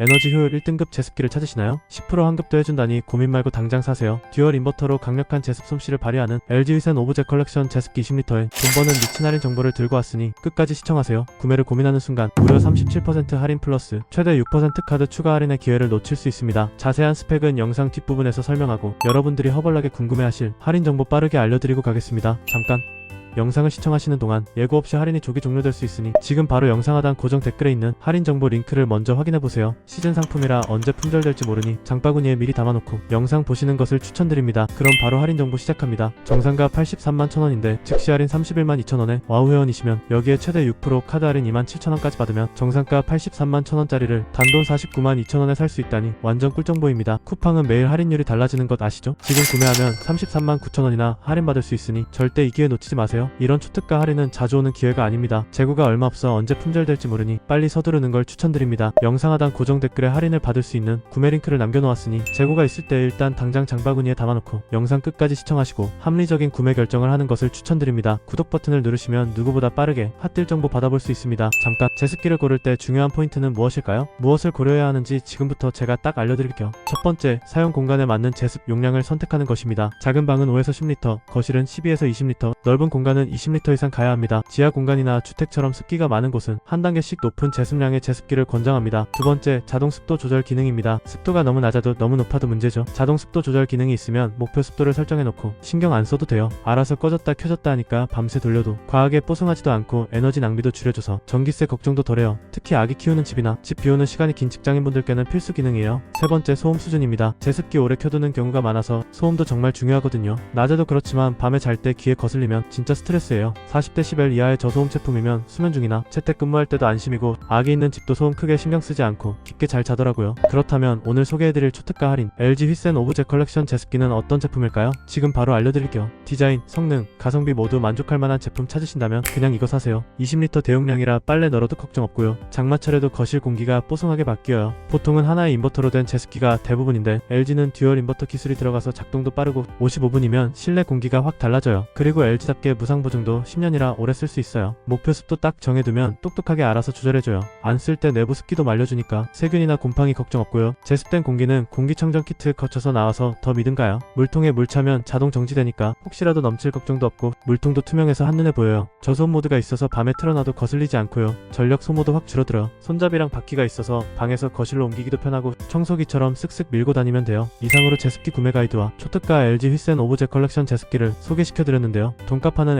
에너지 효율 1등급 제습기를 찾으시나요? 10% 환급도 해준다니 고민 말고 당장 사세요. 듀얼 인버터로 강력한 제습 솜씨를 발휘하는 LG 위센 오브제 컬렉션 제습기 20리터에 돈 버는 미친 할인 정보를 들고 왔으니 끝까지 시청하세요. 구매를 고민하는 순간 무려 37% 할인 플러스 최대 6% 카드 추가 할인의 기회를 놓칠 수 있습니다. 자세한 스펙은 영상 뒷부분에서 설명하고 여러분들이 허벌나게 궁금해하실 할인 정보 빠르게 알려드리고 가겠습니다. 잠깐 영상을 시청하시는 동안 예고 없이 할인이 조기 종료될 수 있으니 지금 바로 영상 하단 고정 댓글에 있는 할인 정보 링크를 먼저 확인해보세요. 시즌 상품이라 언제 품절될지 모르니 장바구니에 미리 담아놓고 영상 보시는 것을 추천드립니다. 그럼 바로 할인 정보 시작합니다. 정상가 83만 1천원인데 즉시 할인 31만 2천원에 와우 회원이시면 여기에 최대 6% 카드 할인 2만 7천원까지 받으면 정상가 83만 1천원짜리를 단돈 49만 2천원에 살 수 있다니 완전 꿀정보입니다. 쿠팡은 매일 할인율이 달라지는 것 아시죠? 지금 구매하면 33만 9천원이나 할인받을 수 있으니 절대 이 기회 놓치지 마세요. 이런 초특가 할인은 자주 오는 기회가 아닙니다. 재고가 얼마 없어 언제 품절될지 모르니 빨리 서두르는 걸 추천드립니다. 영상 하단 고정 댓글에 할인을 받을 수 있는 구매 링크를 남겨놓았으니 재고가 있을 때 일단 당장 장바구니에 담아놓고 영상 끝까지 시청하시고 합리적인 구매 결정을 하는 것을 추천드립니다. 구독 버튼을 누르시면 누구보다 빠르게 핫딜 정보 받아볼 수 있습니다. 잠깐 제습기를 고를 때 중요한 포인트는 무엇일까요? 무엇을 고려해야 하는지 지금부터 제가 딱 알려드릴게요. 첫 번째, 사용 공간에 맞는 제습 용량을 선택하는 것입니다. 작은 방은 5에서 10리터, 거실은 12에서 20리터, 넓은 공간 은 20리터 이상 가야 합니다. 지하 공간이나 주택처럼 습기가 많은 곳은 한 단계씩 높은 제습량의 제습기를 권장합니다. 두 번째, 자동 습도 조절 기능입니다. 습도가 너무 낮아도 너무 높아도 문제죠. 자동 습도 조절 기능이 있으면 목표 습도를 설정해놓고 신경 안 써도 돼요. 알아서 꺼졌다 켜졌다 하니까 밤새 돌려도 과하게 뽀송하지도 않고 에너지 낭비도 줄여줘서 전기세 걱정도 덜해요. 특히 아기 키우는 집이나 집 비우는 시간이 긴 직장인분들께는 필수 기능이에요. 세 번째, 소음 수준입니다. 제습기 오래 켜두는 경우가 많아서 소음도 정말 중요하거든요. 낮에도 그렇지만 밤에 잘 때 귀에 거슬리면 진짜 스트레스예요. 40대 10엘 이하의 저소음 제품이면 수면 중이나 재택근무할 때도 안심이고 아기 있는 집도 소음 크게 신경 쓰지 않고 깊게 잘 자더라고요. 그렇다면 오늘 소개해드릴 초특가 할인 LG 휘센 오브제 컬렉션 제습기는 어떤 제품일까요? 지금 바로 알려드릴게요. 디자인, 성능, 가성비 모두 만족할 만한 제품 찾으신다면 그냥 이거 사세요. 20리터 대용량이라 빨래 널어도 걱정 없고요. 장마철에도 거실 공기가 뽀송하게 바뀌어요. 보통은 하나의 인버터로 된 제습기가 대부분인데 LG는 듀얼 인버터 기술이 들어가서 작동도 빠르고 55분이면 실내 공기가 확 달라져요. 그리고 LG답게 무상 보증도 10년이라 오래 쓸 수 있어요. 목표 습도 딱 정해두면 똑똑하게 알아서 조절해줘요. 안 쓸 때 내부 습기도 말려주니까 세균이나 곰팡이 걱정 없고요. 제습된 공기는 공기청정 키트 거쳐서 나와서 더 믿음가요. 물통에 물 차면 자동 정지되니까 혹시라도 넘칠 걱정도 없고 물통도 투명해서 한눈에 보여요. 저소음 모드가 있어서 밤에 틀어놔도 거슬리지 않고요. 전력 소모도 확 줄어들어요. 손잡이랑 바퀴가 있어서 방에서 거실로 옮기기도 편하고 청소기처럼 쓱쓱 밀고 다니면 돼요. 이상으로 제습기 구매 가이드와 초특가 LG 휘센 오브제 컬렉션 제습기를 소개시켜드렸는데요. 돈값하는